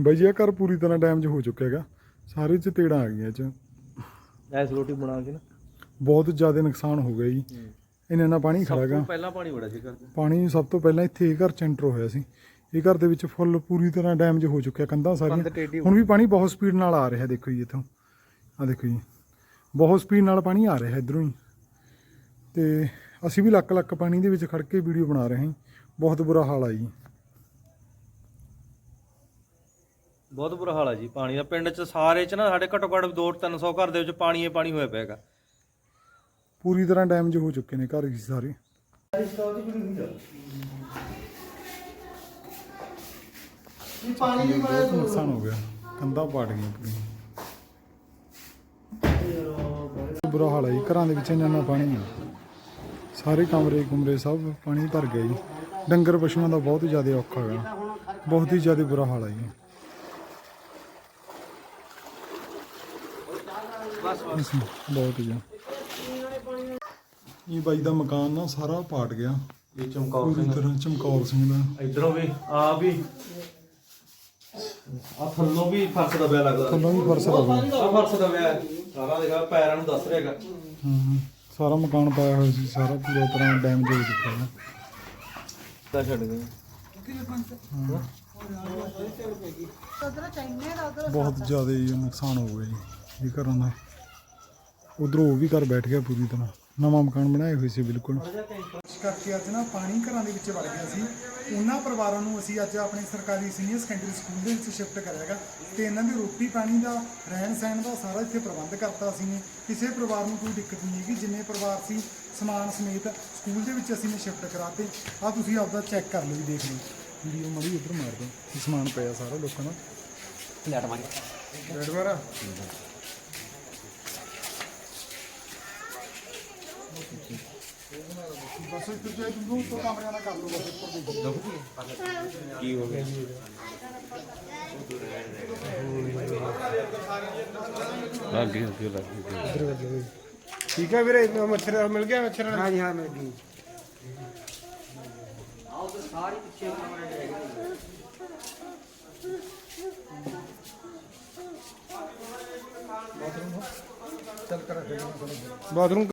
ਬਾਈ ਜੀ ਇਹ ਘਰ ਪੂਰੀ ਤਰ੍ਹਾਂ ਡੈਮੇਜ ਹੋ ਚੁੱਕਿਆ ਹੈਗਾ। ਸਾਰੇ ਚ ਤੇੜਾਂ ਆ ਗਈਆਂ ਇਹ ਚ। ਐਸ ਰੋਟੀ ਬਣਾ ਕੇ ਨਾ। ਬਹੁਤ ਜ਼ਿਆਦਾ ਨੁਕਸਾਨ ਹੋ ਗਿਆ ਜੀ। ਇੰਨਾ ਇੰਨਾ ਪਾਣੀ ਖੜਾ ਗਾ ਪਹਿਲਾਂ ਪਾਣੀ ਬੜਾ ਸੀ ਕਰਦੇ ਪਾਣੀ ਸਭ ਤੋਂ ਪਹਿਲਾਂ ਇੱਥੇ ਇਹ ਘਰ ਚ ਐਂਟਰ ਹੋਇਆ ਸੀ। ਇਹ ਘਰ ਦੇ ਵਿੱਚ ਫੁੱਲ ਪੂਰੀ ਤਰ੍ਹਾਂ ਡੈਮੇਜ ਹੋ ਚੁੱਕਿਆ ਕੰਧਾਂ ਕੰਧ ਸਾਰੀਆਂ ਹੁਣ ਵੀ ਪਾਣੀ ਬਹੁਤ ਸਪੀਡ ਨਾਲ ਆ ਰਿਹਾ ਦੇਖੋ ਜੀ ਇੱਥੋਂ। ਆ ਦੇਖੋ ਜੀ। ਬਹੁਤ ਸਪੀਡ ਨਾਲ ਪਾਣੀ ਆ ਰਿਹਾ ਇਧਰੋਂ ਹੀ। ਤੇ ਅਸੀਂ ਵੀ ਲੱਕ ਲੱਕ ਪਾਣੀ ਦੇ ਵਿੱਚ ਖੜ ਕੇ ਵੀਡੀਓ ਬਣਾ ਰਹੇ ਹਾਂ ਬਹੁਤ ਬੁਰਾ ਹਾਲ ਆ ਜੀ। ਬਹੁਤ ਬੁਰਾ ਹਾਲ ਆ ਜੀ ਪਾਣੀ ਦਾ। ਪਿੰਡ 'ਚ ਸਾਰੇ 'ਚ ਨਾ ਸਾਡੇ ਘੱਟੋ ਘੱਟ 2-300 ਘਰ ਦੇ ਵਿੱਚ ਪਾਣੀ ਹੀ ਪਾਣੀ ਹੋਇਆ ਪਿਆਗਾ ਪੂਰੀ ਤਰ੍ਹਾਂ ਡੈਮੇਜ ਹੋ ਚੁੱਕੇ ਨੇ ਘਰ ਜੀ ਸਾਰੇ। ਬਹੁਤ ਨੁਕਸਾਨ ਹੋ ਗਿਆ। ਕੰਧਾਂ ਗਈਆਂ ਪੂਰੀਆਂ। ਬੁਰਾ ਹਾਲ ਹੈ ਜੀ। ਘਰਾਂ ਦੇ ਵਿੱਚ ਇੰਨਾ ਇੰਨਾ ਪਾਣੀ ਹੈ ਸਾਰੇ ਕਮਰੇ ਕੁਮਰੇ ਸਭ ਪਾਣੀ ਭਰ ਗਿਆ ਜੀ। ਡੰਗਰ ਪਸ਼ੂਆਂ ਦਾ ਬਹੁਤ ਜ਼ਿਆਦਾ ਔਖਾ ਹੈਗਾ। ਬਹੁਤ ਹੀ ਜ਼ਿਆਦਾ ਬੁਰਾ ਹਾਲ ਹੈ ਜੀ। ਬਸ ਬਹੁਤ ਹੀ ਆ। ਇਹ ਬਾਈ ਦਾ ਮਕਾਨ ਨਾ ਸਾਰਾ ਪਾਟ ਗਿਆ। ਇਹ ਚਮਕੌਰ ਪੂਰੀ ਤਰ੍ਹਾਂ ਚਮਕੌਰ ਸਿੰਘ ਦਾ। ਇਧਰੋਂ ਵੀ ਆ ਵੀ। ਆ ਥੱਲੋਂ ਵੀ ਫਰਸ਼ ਦਬਿਆ ਲੱਗਦਾ। ਥੱਲੋਂ ਵੀ ਫਰਸ਼ ਦਾ ਵਾ। ਆ ਫਰਸ਼ ਦਬਿਆ ਸਾਰਾ ਦੇਖਾ ਪੈਰਾਂ ਨੂੰ ਦੱਸ ਰਿਹਾਗਾ ਹੂੰ ਸਾਰਾ ਮਕਾਨ ਪਾਇਆ ਹੋਇਆ ਸੀ ਸਾਰਾ ਪੂਰੀ ਤਰ੍ਹਾਂ ਡੈਮੇਜ ਹੋ ਚੁੱਕਾ ਹੈ। ਤਾਂ ਛੱਡ ਗਏ। ਬਹੁਤ ਜ਼ਿਆਦਾ ਹੀ ਨੁਕਸਾਨ ਹੋ ਗਿਆ ਜੀ। ਇਹ ਘਰਾਂ ਦਾ ਉਧਰੋਂ ਉਹ ਵੀ ਘਰ ਬੈਠ ਗਿਆ ਪੂਰੀ ਤਰ੍ਹਾਂ। ਨਵਾਂ ਮਕਾਨ ਬਣਾਏ ਹੋਏ ਸੀ ਬਿਲਕੁਲ। ਇਸ ਕਰਕੇ ਅੱਜ ਨਾ ਪਾਣੀ ਘਰਾਂ ਦੇ ਵਿੱਚ ਵੜ ਗਿਆ ਸੀ। ਉਹਨਾਂ ਪਰਿਵਾਰਾਂ ਨੂੰ ਅਸੀਂ ਅੱਜ ਆਪਣੇ ਸਰਕਾਰੀ ਸੀਨੀਅਰ ਸੈਕੰਡਰੀ ਸਕੂਲ ਦੇ ਵਿੱਚ ਸ਼ਿਫਟ ਕਰਿਆਗਾ ਤੇ ਇਹਨਾਂ ਦੀ ਰੋਟੀ ਪਾਣੀ ਦਾ ਰਹਿਣ ਸਹਿਣ ਦਾ ਸਾਰਾ ਇੱਥੇ ਪ੍ਰਬੰਧ ਕਰਤਾ ਅਸੀਂ ਨੇ। ਕਿਸੇ ਪਰਿਵਾਰ ਨੂੰ ਕੋਈ ਦਿੱਕਤ ਨਹੀਂ ਹੈਗੀ। ਜਿੰਨੇ ਪਰਿਵਾਰ ਸੀ ਸਮਾਨ ਸਮੇਤ ਸਕੂਲ ਦੇ ਵਿੱਚ ਅਸੀਂ ਨੇ ਸ਼ਿਫਟ ਕਰਾਤੇ। ਆ ਤੁਸੀਂ ਆਪਦਾ ਚੈੱਕ ਕਰ ਲਓ ਦੇਖ ਲਓ। ਵੀਡੀਓ ਮੜੀ ਉਧਰ ਮਾਰ ਦੋ ਇਹ ਸਮਾਨ ਪਿਆ ਸਾਰਾ ਲੋਕਾਂ ਦਾ। ਰੈਡ ਮਾਰਾ ਬਸ ਇੱਕ ਜੇ ਤੁਹਾਨੂੰ ਤੋਂ ਕਮਰਿਆਂ ਦਾ ਕਰ ਲਓ ਬਸ ਉੱਪਰ ਦੇਖੋ ਕੀ ਹੋ ਗਿਆ ਅੱਗੇ ਅੱਗੇ ਲੱਗ ਠੀਕ ਹੈ ਵੀਰੇ ਮੱਛਰ ਮਿਲ ਗਿਆ ਮੱਛਰ ਹਾਂ ਜੀ ਹਾਂ ਮਿਲ ਗਈ। ਬਾਥਰੂਮ